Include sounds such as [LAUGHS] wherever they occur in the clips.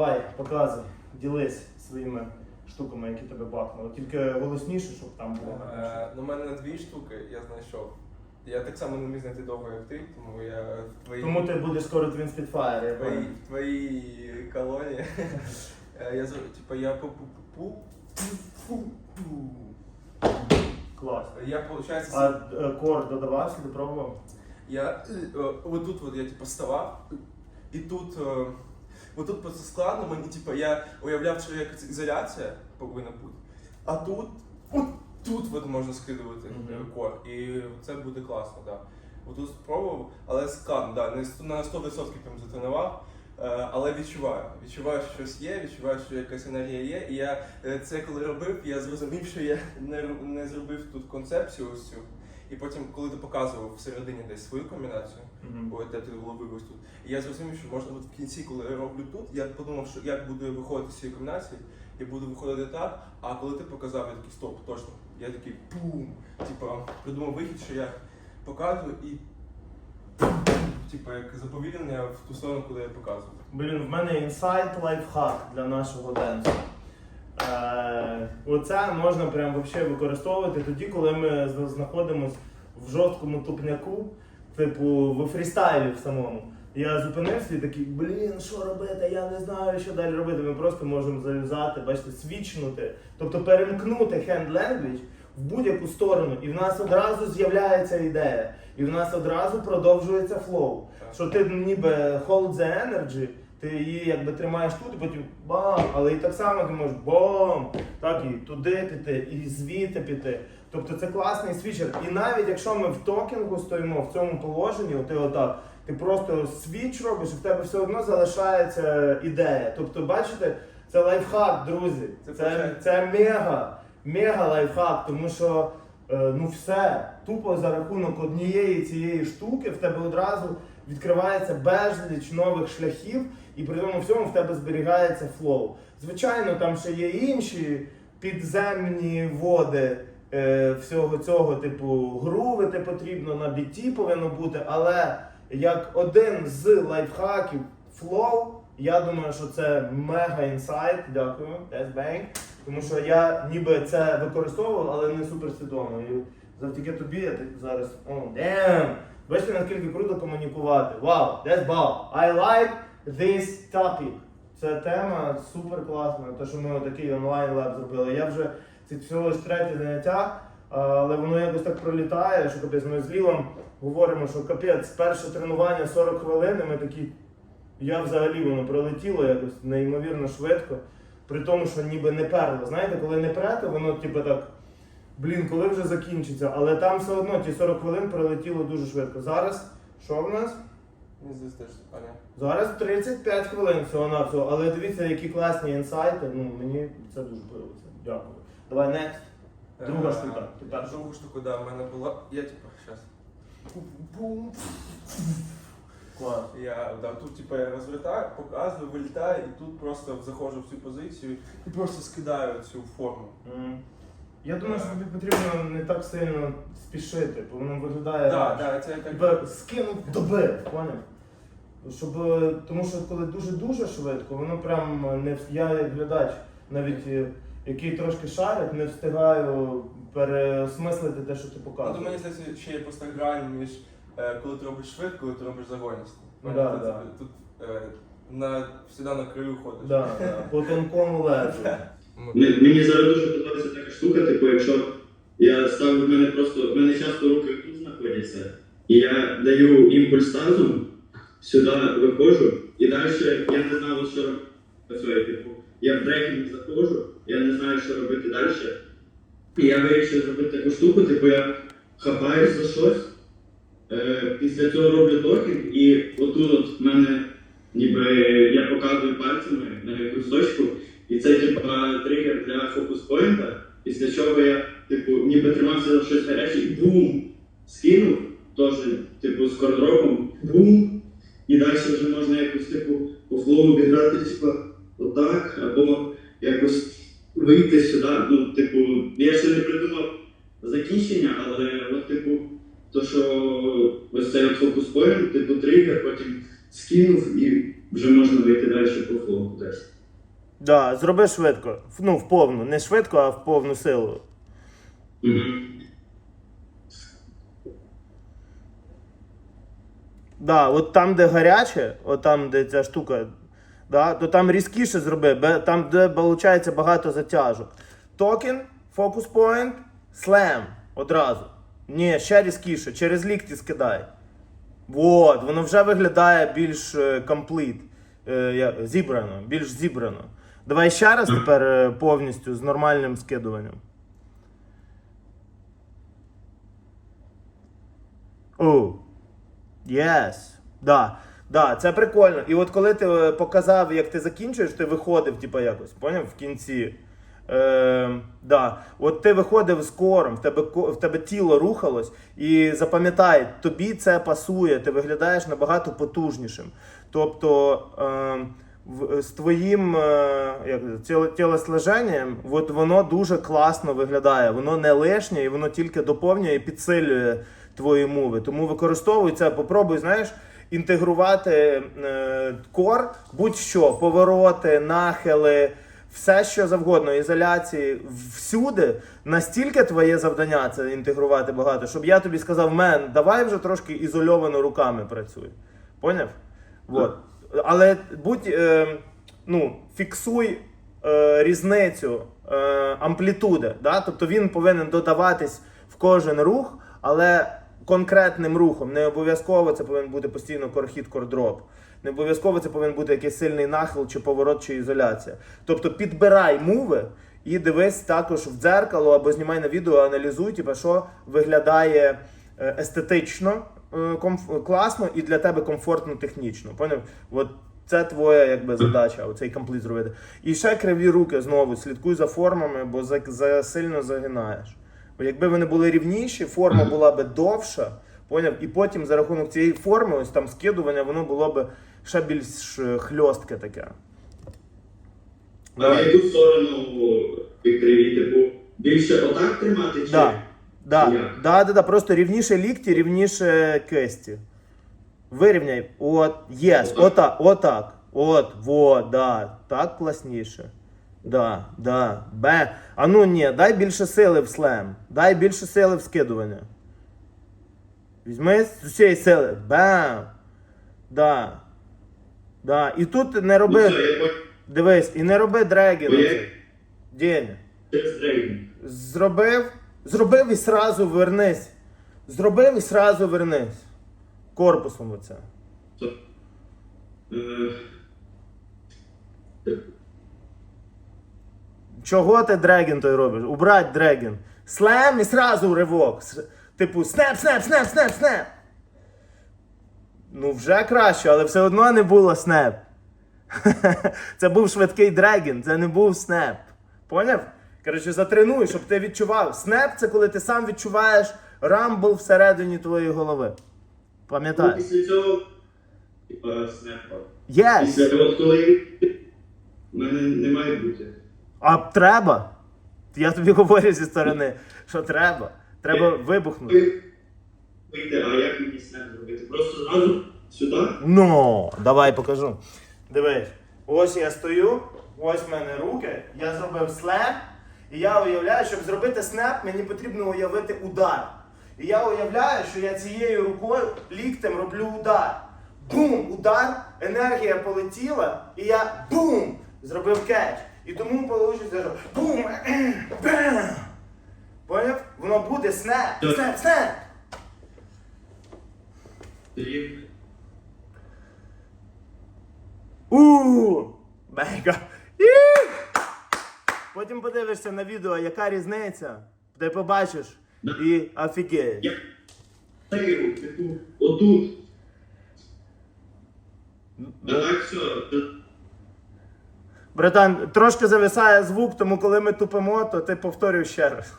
Давай, показуй, ділись своїми штуками, які тебе бахнули. Тільки голосніше, щоб там було. Е, Ну, у мене дві штуки я знайшов. Я так само не міг знайти довго, як ти, тому я в твоїй, Тому ти будеш скоро Twin Spitfire, я в твоїй, пам'ятаю. в твоїй колонії. Е, Я зро- типа я пу пу пу пу Клас. Я получается А е, кор додавався, ти пробував? Я е, вот тут вот я типа ставав, і тут е, вот тут просто складно, мені типа я уявляв, що якась ізоляція повинна бути. А тут, от тут от можна скидувати е, кор, і це буде класно, так. Да. Тут спробував, але складно, да, не сто- на 100% прям затренував. е, Але відчуваю, відчуваю, що щось є, відчуваю, що якась енергія є. І я це коли робив, я зрозумів, що я не, не зробив тут концепцію ось цю. І потім, коли ти показував всередині десь свою комбінацію, Мгм. ось де ти ловив ось тут. І я зрозумів, що можна от в кінці, коли я роблю тут, я подумав, що як буду виходити з цієї комбінації, я буду виходити так, а коли ти показав, я такий стоп, точно. Я такий пум. Типа придумав вихід, що я показую і типа як заповільнення в ту сторону, куди я показую. Блін, в мене інсайт лайфхак для нашого денсу. Е, оце можна прям вообще використовувати тоді, коли ми з- знаходимось в жорсткому тупняку, типу в фрістайлі в самому. Я зупинився і такий, блін, що робити? Я не знаю, що далі робити. Ми просто можемо зав'язати, бачите, свічнути, тобто перемкнути hand language в будь-яку сторону, і в нас одразу з'являється ідея, і в нас одразу продовжується флоу. Що ти ніби hold the energy, ти її якби тримаєш тут, і потім бам, але і так само ти можеш бам, так і туди піти, і звідти піти. Тобто це класний свічер. І навіть якщо ми в токінгу стоїмо в цьому положенні, ти отак, ти просто свіч робиш, і в тебе все одно залишається ідея. Тобто, бачите, це лайфхак, друзі. Це Це, це мега, мега лайфхак, тому що е, ну все, тупо за рахунок однієї цієї штуки в тебе одразу відкривається безліч нових шляхів, і при тому всьому в тебе зберігається флоу. Звичайно, там ще є інші підземні води е, всього цього, типу, грувити потрібно, на біті повинно бути, але як один з лайфхаків флоу, я думаю, що це мега інсайт. Дякую, Yes. Тому що я ніби це використовував, але не суперсвідомо. І завдяки тобі я так зараз. О, damn! Бачите, наскільки круто комунікувати. Вау, that's wow. I like this topic. Ця тема супер класна. Те, що ми отакий онлайн лаб зробили. Я вже це всього лиш третє заняття, але воно якось так пролітає, що капець. Ми з Лілом говоримо, що капець, перше тренування 40 хвилин, і ми такі. Я взагалі воно пролетіло якось неймовірно швидко. При тому, що ніби не перло. Знаєте, коли не прете, воно типу так. Блін, коли вже закінчиться, але там все одно ті 40 хвилин пролетіло дуже швидко. Зараз що в нас? Мені здається, теж, а. Зараз 35 хвилин всього на всього. Але дивіться, які класні інсайти. Ну мені це дуже подобається. Дякую. Давай next. Друга Е, штука, ти перша. Другу штуку, да, в мене була. Я типа, щас. Бум. Клас. Я да, тут типа я розвертаю, показую, вилітаю, і тут просто заходжу в цю позицію і просто скидаю цю форму. М. Я думаю, що тобі потрібно не так сильно спішити, бо воно виглядає. Так, так. да, це як Тебе скинув добив, поняв? Щоб, е, тому що коли дуже-дуже швидко, воно прям не вс- я як глядач, навіть е, який трошки шарить, не встигаю переосмислити те, що ти Ну, то показуєш. мені здається, ще є просто грань між е, коли ти робиш швидко, коли ти робиш загоність. Ну, да, тут, да. тут е, на, всегда на краю ходиш. Да, да, по тонкому лезу. [LAUGHS] Мені мені зараз дуже подобається штука, типу, якщо я ставлю в мене просто, в мене часто руки тут знаходяться, і я даю імпульс тазом, сюди виходжу, і далі я не знаю, що робити. Типу, я в брейкінг заходжу, я не знаю, що робити далі. І я вирішив зробити таку штуку, типу я хапаюсь за щось, е, після цього роблю токінг, і отут от в мене ніби я показую пальцями на якусь точку, і це типа тригер для фокус-поінта, після чого я, типу, ніби тримався за щось гаряче і бум! Скинув, теж, типу, з кордропом, бум! І далі вже можна якось, типу, по флоу відграти, типу, отак, або якось вийти сюди. Ну, типу, я ще не придумав закінчення, але от, типу, то, що ось цей фокус-поінт, типу, тригер, потім скинув і вже можна вийти далі по флоу кудись. Да, зроби швидко. Ну, в повну. Не швидко, а в повну силу. Да, от там, де гаряче, от там, де ця штука, да, то там різкіше зроби, бе- там, де виходить багато затяжок. Токен, фокус point, слем одразу. Ні, ще різкіше, через лікті скидай. Вот, воно вже виглядає більш е, компліт, е, зібрано, більш зібрано. Давай ще раз тепер е, повністю з нормальним скидуванням. О. Yes. Да. Да, це прикольно. І от коли ти е, показав, як ти закінчуєш, ти виходив, типу, якось, поняв, в кінці. Е, да. От ти виходив з кором, в тебе, в тебе тіло рухалось, і запам'ятай, тобі це пасує, ти виглядаєш набагато потужнішим. Тобто е, з твоїм е, як, тілослеженням, от воно дуже класно виглядає. Воно не лишнє і воно тільки доповнює і підсилює твої мови. Тому використовуй це, попробуй, знаєш, інтегрувати е, кор, будь-що, повороти, нахили, все що завгодно, ізоляції, всюди. Настільки твоє завдання це інтегрувати багато, щоб я тобі сказав, мен, давай вже трошки ізольовано руками працюй. Поняв? Вот. Але будь, е, ну, фіксуй е, різницю е, амплітуди. Да? Тобто він повинен додаватись в кожен рух, але конкретним рухом. Не обов'язково це повинен бути постійно корхід кордроп. Не обов'язково це повинен бути якийсь сильний нахил, чи поворот, чи ізоляція. Тобто підбирай мови і дивись також в дзеркало або знімай на відео, аналізуй, типу, що виглядає е, естетично класно і для тебе комфортно технічно. Поняв? От це твоя якби задача, оцей компліт зробити. І ще криві руки знову, слідкуй за формами, бо за, за сильно загинаєш. Бо якби вони були рівніші, форма була би довша, поняв? І потім за рахунок цієї форми, ось там скидування, воно було б ще більш е, хльостке таке. А в яку сторону Вікторі, типу, більше отак тримати чи? Да. Да, Як? да, да, да, просто рівніше лікті, рівніше кисті. Вирівняй. От, єс, отак, отак. От, вот, да. Так класніше. Да, да. Бе. А ну ні, дай більше сили в слем. Дай більше сили в скидування. Візьми з усієї сили. Бам. Да. Да. І тут не Ну, все, я. Дивись, і не роби дрегіна. Дрейгінг. Зробив, зробив і сразу вернись. Зробив і сразу вернись. Корпусом оце. Е, Чого ти дреген той робиш? Убрать дреген. Слем і сразу ривок. Типу снеп, снеп, снеп, снеп, снеп. Ну, вже краще, але все одно не було снеп. [LAUGHS] Це був швидкий дреген, це не був снеп. Поняв? Коротше, затренуй, щоб ти відчував. Снеп це коли ти сам відчуваєш рамбл всередині твоєї голови. ну, Після цього, типа, снепа. Yes. Після того, коли в мене не має бути. А треба. Я тобі говорю зі сторони, що треба. Треба вибухнути. Вийде, а як мені снеп зробити? Просто зразу сюди? Ну, давай покажу. Дивись, ось я стою, ось в мене руки, я зробив слеп, і я уявляю, щоб зробити снеп, мені потрібно уявити удар. І я уявляю, що я цією рукою ліктем роблю удар. Бум! Удар, енергія полетіла, і я бум! Зробив кетч. І тому вийде що бум! [CLEARS THROAT] Бам! Поняв? Воно буде снеп! Снеп! Снеп! Тоді У Мега. Потім подивишся на відео, яка різниця. Ти побачиш і офігеєш. Типу, отут. Все. Братан, трошки зависає звук, тому коли ми тупимо, то ти повторюй ще раз.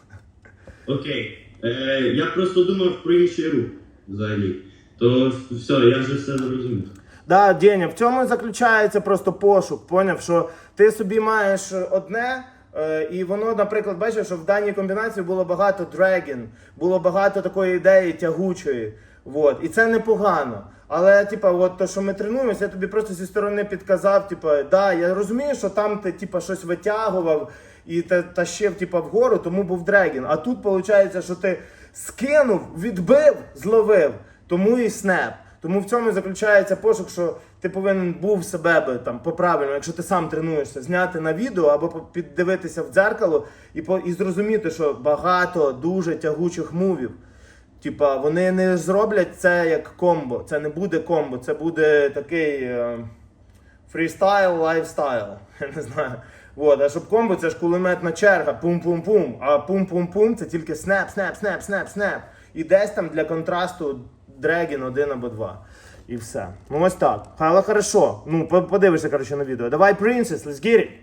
Окей. Е, я просто думав про інший рух взагалі. То все, я вже все зрозумів. Да, Деня, в цьому і заключається просто пошук. Поняв, що ти собі маєш одне, і воно, наприклад, бачиш, що в даній комбінації було багато дреген, було багато такої ідеї тягучої. Вот. І це непогано. Але, типа, от то, що ми тренуємося, я тобі просто зі сторони підказав, типа, да, я розумію, що там ти типа щось витягував і та, тащив типа вгору, тому був дрегін. А тут виходить, що ти скинув, відбив, зловив, тому і снеп. Тому в цьому заключається пошук, що ти повинен був себе би там по-правильному, якщо ти сам тренуєшся, зняти на відео або піддивитися в дзеркало і, по, і зрозуміти, що багато дуже тягучих мувів. Типа, вони не зроблять це як комбо. Це не буде комбо, це буде такий е, фрістайл, лайфстайл. [LAUGHS] Я не знаю. От, а щоб комбо це ж кулеметна черга, пум-пум-пум. А пум-пум-пум це тільки снеп, снеп, снеп, снеп, снеп. І десь там для контрасту дрегін один або два. І все. Ну ось так. Але хорошо. Ну, по- подивишся, коротше, на відео. Давай, Princess, let's get it.